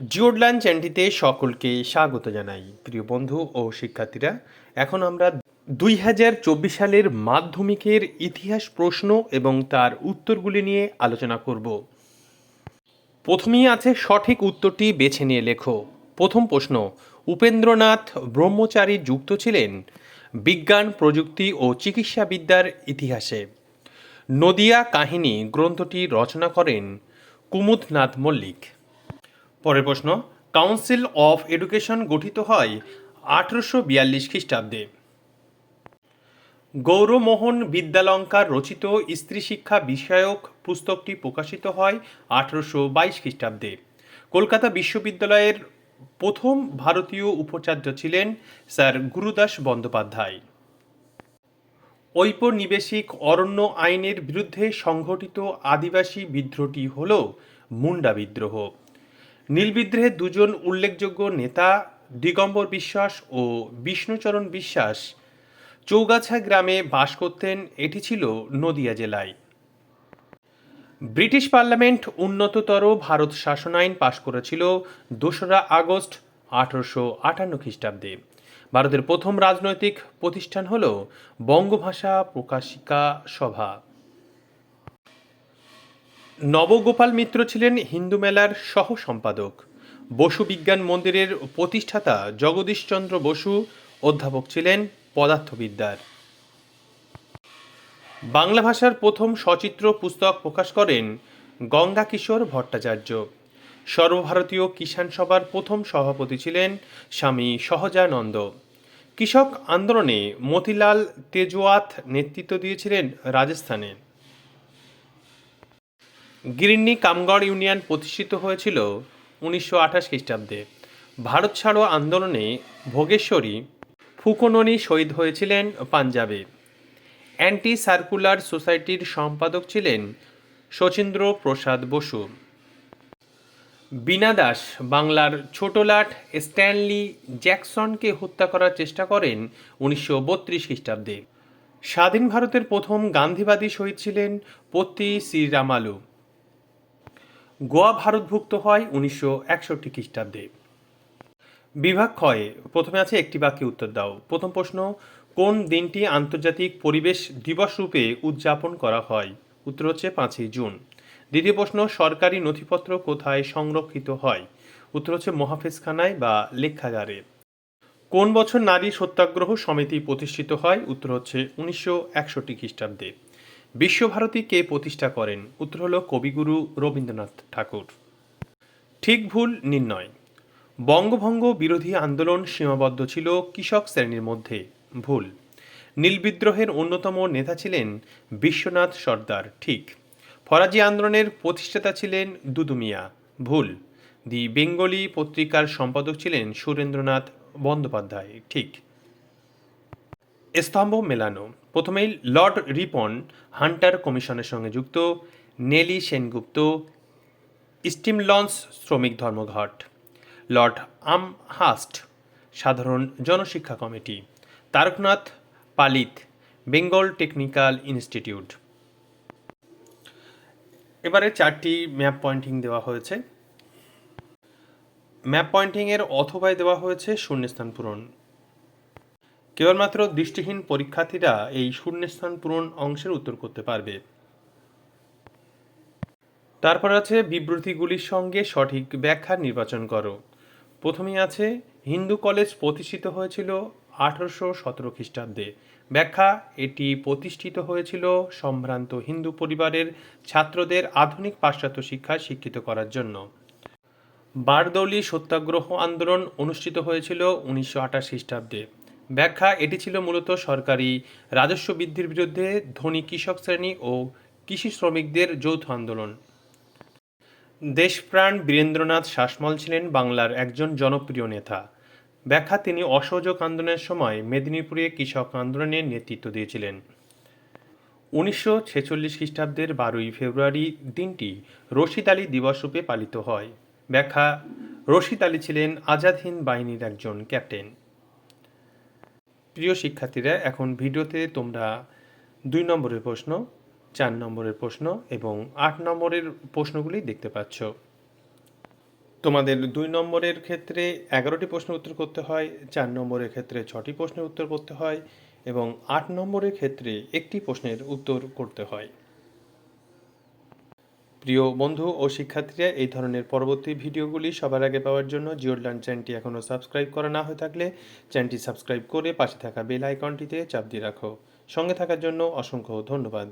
জিওডলান চ্যানেলটিতে সকলকে স্বাগত জানাই, প্রিয় বন্ধু ও শিক্ষার্থীরা। এখন আমরা দুই হাজার চব্বিশ সালের মাধ্যমিকের ইতিহাস প্রশ্ন এবং তার উত্তরগুলি নিয়ে আলোচনা করব। প্রথমেই আছে সঠিক উত্তরটি বেছে নিয়ে লেখো। প্রথম প্রশ্ন, উপেন্দ্রনাথ ব্রহ্মচারী যুক্ত ছিলেন বিজ্ঞান, প্রযুক্তি ও চিকিৎসাবিদ্যার ইতিহাসে। নদিয়া কাহিনী গ্রন্থটি রচনা করেন কুমুদনাথ মল্লিক। পরের প্রশ্ন কাউন্সিল অফ এডুকেশন গঠিত হয় আঠারোশো বিয়াল্লিশ খ্রিস্টাব্দে। গৌরমোহন বিদ্যালঙ্কার রচিত স্ত্রী শিক্ষা বিষয়ক পুস্তকটি প্রকাশিত হয় আঠারোশো বাইশ খ্রিস্টাব্দে। কলকাতা বিশ্ববিদ্যালয়ের প্রথম ভারতীয় উপাচার্য ছিলেন স্যার গুরুদাস বন্দ্যোপাধ্যায়। ঔপনিবেশিক অরণ্য আইনের বিরুদ্ধে সংঘটিত আদিবাসী বিদ্রোহটি হল মুন্ডা বিদ্রোহ। নীল বিদ্রোহের দুজন উল্লেখযোগ্য নেতা দিগম্বর বিশ্বাস ও বিষ্ণুচরণ বিশ্বাস চৌগাছা গ্রামে বাস করতেন, এটি ছিল নদিয়া জেলায়। ব্রিটিশ পার্লামেন্ট উন্নততর ভারত শাসন আইন পাশ করেছিল দোসরা আগস্ট আঠারোশো আটান্ন খ্রিস্টাব্দে। ভারতের প্রথম রাজনৈতিক প্রতিষ্ঠান হল বঙ্গভাষা প্রকাশিকা সভা। নবগোপাল মিত্র ছিলেন হিন্দু মেলার সহ সম্পাদক বসু বিজ্ঞান মন্দিরের প্রতিষ্ঠাতা জগদীশচন্দ্র বসু অধ্যাপক ছিলেন পদার্থবিদ্যার। বাংলা ভাষার প্রথম সচিত্র পুস্তক প্রকাশ করেন গঙ্গা কিশোর ভট্টাচার্য। সর্বভারতীয় কিষাণ সভার প্রথম সভাপতি ছিলেন স্বামী সহজানন্দ। কৃষক আন্দোলনে মতিলাল তেজওয়াত নেতৃত্ব দিয়েছিলেন রাজস্থানে। গিরিন্নি কামগড় ইউনিয়ন প্রতিষ্ঠিত হয়েছিল উনিশশো আঠাশ খ্রিস্টাব্দে। ভারত ছাড়ো আন্দোলনে ভোগেশ্বরী ফুকননি শহীদ হয়েছিলেন পাঞ্জাবে। অ্যান্টি সার্কুলার সোসাইটির সম্পাদক ছিলেন শচীন্দ্র প্রসাদ বসু। বীণা দাস বাংলার ছোটলাট স্ট্যানলি জ্যাকসনকে হত্যা করার চেষ্টা করেন উনিশশো বত্রিশ খ্রিস্টাব্দে। স্বাধীন ভারতের প্রথম গান্ধীবাদী শহীদ ছিলেন পত্তি শ্রীরামালু। গোয়া ভারতভুক্ত হয় উনিশশো একষট্টি খ্রিস্টাব্দে। বিভাগ ক্ষয়ে প্রথমে আছে একটি বাক্যে উত্তর দাও। প্রথম প্রশ্ন, কোন দিনটি আন্তর্জাতিক পরিবেশ দিবস রূপে উদযাপন করা হয়? উত্তর হচ্ছে পাঁচই জুন। দ্বিতীয় প্রশ্ন, সরকারি নথিপত্র কোথায় সংরক্ষিত হয়? উত্তর হচ্ছে মহাফেজখানায় বা লেখাগারে। কোন বছর নারী সত্যাগ্রহ সমিতি প্রতিষ্ঠিত হয়? উত্তর হচ্ছে উনিশশো একষট্টি খ্রিস্টাব্দে। বিশ্বভারতী কে প্রতিষ্ঠা করেন? উত্তর হল কবিগুরু রবীন্দ্রনাথ ঠাকুর। ঠিক ভুল নির্ণয়। বঙ্গভঙ্গ বিরোধী আন্দোলন সীমাবদ্ধ ছিল কৃষক শ্রেণির মধ্যে। ভুল। নীল বিদ্রোহের অন্যতম নেতা ছিলেন বিশ্বনাথ সর্দার। ঠিক। ফরাজি আন্দোলনের প্রতিষ্ঠাতা ছিলেন দুদুমিয়া ভুল। দি বেঙ্গলি পত্রিকার সম্পাদক ছিলেন সুরেন্দ্রনাথ বন্দ্যোপাধ্যায়। ঠিক। স্তম্ভ মেলানো। প্রথমেই লর্ড রিপন হান্টার কমিশনের সঙ্গে যুক্ত, নেলি সেনগুপ্ত স্টিম লঞ্চ শ্রমিক ধর্মঘট, লর্ড আমহাস্ট, সাধারণ জনশিক্ষা কমিটি, তারকনাথ পালিত, বেঙ্গল টেকনিক্যাল ইনস্টিটিউট। এবারে চারটি ম্যাপ পয়েন্টিং দেওয়া হয়েছে। ম্যাপ পয়েন্টিংয়ের অথবায় দেওয়া হয়েছে শূন্যস্থান পূরণ। কেবলমাত্র দৃষ্টিহীন পরীক্ষার্থীরা এই শূন্যস্থান পূরণ অংশের উত্তর করতে পারবে। তারপর আছে বিবৃতিগুলির সঙ্গে সঠিক ব্যাখ্যা নির্বাচন করো। প্রথমেই আছে, হিন্দু কলেজ প্রতিষ্ঠিত হয়েছিল আঠারোশো সতেরো খ্রিস্টাব্দে। ব্যাখ্যা, এটি প্রতিষ্ঠিত হয়েছিল সম্ভ্রান্ত হিন্দু পরিবারের ছাত্রদের আধুনিক পাশ্চাত্য শিক্ষায় শিক্ষিত করার জন্য। বারদৌলি সত্যাগ্রহ আন্দোলন অনুষ্ঠিত হয়েছিল উনিশশো আঠাশ খ্রিস্টাব্দে। ব্যাখ্যা, এটি ছিল মূলত সরকারি রাজস্ব বৃদ্ধির বিরুদ্ধে ধনী কৃষক শ্রেণি ও কৃষি শ্রমিকদের যৌথ আন্দোলন। দেশপ্রাণ বীরেন্দ্রনাথ শাসমল ছিলেন বাংলার একজন জনপ্রিয় নেতা। ব্যাখ্যা, তিনি অসহযোগ আন্দোলনের সময় মেদিনীপুরে কৃষক আন্দোলনের নেতৃত্ব দিয়েছিলেন। উনিশশো ছেচল্লিশ খ্রিস্টাব্দের বারোই ফেব্রুয়ারি দিনটি রশিদ আলী দিবস রূপে পালিত হয়। ব্যাখ্যা, রশিদ আলী ছিলেন আজাদ হিন্দ বাহিনীর একজন ক্যাপ্টেন। প্রিয় শিক্ষার্থীরা, এখন ভিডিওতে তোমরা দুই নম্বরের প্রশ্ন, চার নম্বরের প্রশ্ন এবং আট নম্বরের প্রশ্নগুলি দেখতে পাচ্ছ। তোমাদের দুই নম্বরের ক্ষেত্রে এগারোটি প্রশ্ন উত্তর করতে হয়, চার নম্বরের ক্ষেত্রে ছটি প্রশ্নের উত্তর করতে হয় এবং আট নম্বরের ক্ষেত্রে একটি প্রশ্নের উত্তর করতে হয়। প্রিয় বন্ধু ও শিক্ষার্থীরা, এই ধরনের পরবর্তী ভিডিওগুলি সবার আগে পাওয়ার জন্য জিওরলান চ্যানেলটি এখনও সাবস্ক্রাইব করা না হয়ে থাকলে চ্যানেলটি সাবস্ক্রাইব করে পাশে থাকা বেল আইকনটিতে চাপ দিয়ে রাখো। সঙ্গে থাকার জন্য অসংখ্য ধন্যবাদ।